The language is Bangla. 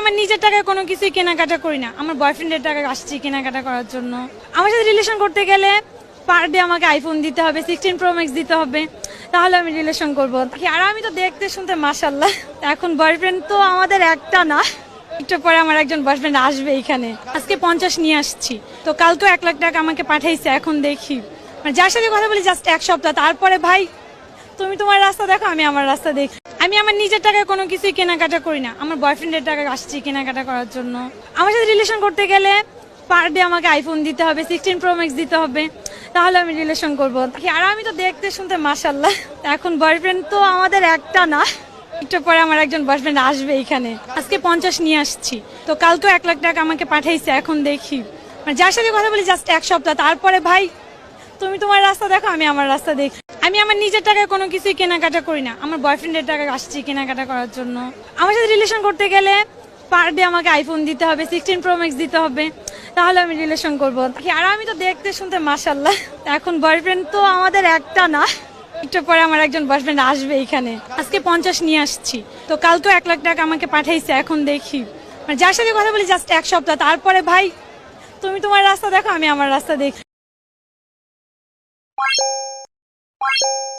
আমার নিজের টাকায় কোনো কিছুই কেনাকাটা করি না। আমার বয়ফ্রেন্ডের টাকা আসছি কেনাকাটা করার জন্য। আমার সাথে রিলেশন করতে গেলে পার ডে আমাকে আইফোন দিতে হবে সিক্সটিন প্রো ম্যাক্স দিতে হবে। তাহলে আমি রিলেশন করব। আর আমি তো দেখতে শুনতে মাসাল্লাহ এখন বয়ফ্রেন্ড তো আমাদের একটা না। একটু পরে আমার একজন বয়ফ্রেন্ড আসবে এখানে। আজকে পঞ্চাশ নিয়ে আসছি। তো কালকেও এক লাখ টাকা আমাকে পাঠাইছে, এখন দেখি। মানে যার সাথে কথা বলি জাস্ট এক সপ্তাহ। তারপরে ভাই, তুমি তোমার রাস্তা দেখো, আমি আমার রাস্তা দেখি। আমার নিজের টাকায় কোনো কিছুই কেনাকাটা করি না। আমার বয়ফ্রেন্ডের টাকা আসছি কেনাকাটা করার জন্য। আমার সাথে রিলেশন করতে গেলে পার ডে আমাকে আইফোন দিতে হবে সিক্সটিন প্রো ম্যাক্স দিতে হবে। তাহলে আমি রিলেশন করব। আর আমি তো দেখতে শুনতে মাসাল্লাহ এখন বয়ফ্রেন্ড তো আমাদের একটা না। একটু পরে আমার একজন বয়ফ্রেন্ড আসবে এখানে। আজকে পঞ্চাশ নিয়ে আসছি। তো কাল তো এক লাখ টাকা আমাকে পাঠাইছে, এখন দেখি। মানে যার সাথে কথা বলি জাস্ট এক সপ্তাহ। তারপরে ভাই, তুমি তোমার রাস্তা দেখো, আমি আমার রাস্তা দেখি। আমি আমার নিজের টাকায় কোনো কিছুই কেনাকাটা করি না। আমার বয়ফ্রেন্ডের টাকা আসছি কেনাকাটা করার জন্য। আমার সাথে রিলেশন করতে গেলে পার ডে আমাকে আইফোন দিতে হবে সিক্সটিন প্রো ম্যাক্স দিতে হবে। তাহলে আমি রিলেশন করব। আর আমি তো দেখতে শুনতে মাসাল্লাহ এখন বয়ফ্রেন্ড তো আমাদের একটা না। একটু পরে আমার একজন বয়ফ্রেন্ড আসবে এখানে। আজকে পঞ্চাশ নিয়ে আসছি। তো কালকেও এক লাখ টাকা আমাকে পাঠাইছে, এখন দেখি। মানে যার সাথে কথা বলি জাস্ট এক সপ্তাহ। তারপরে ভাই, তুমি তোমার রাস্তা দেখো, আমি আমার রাস্তা দেখি। Bye.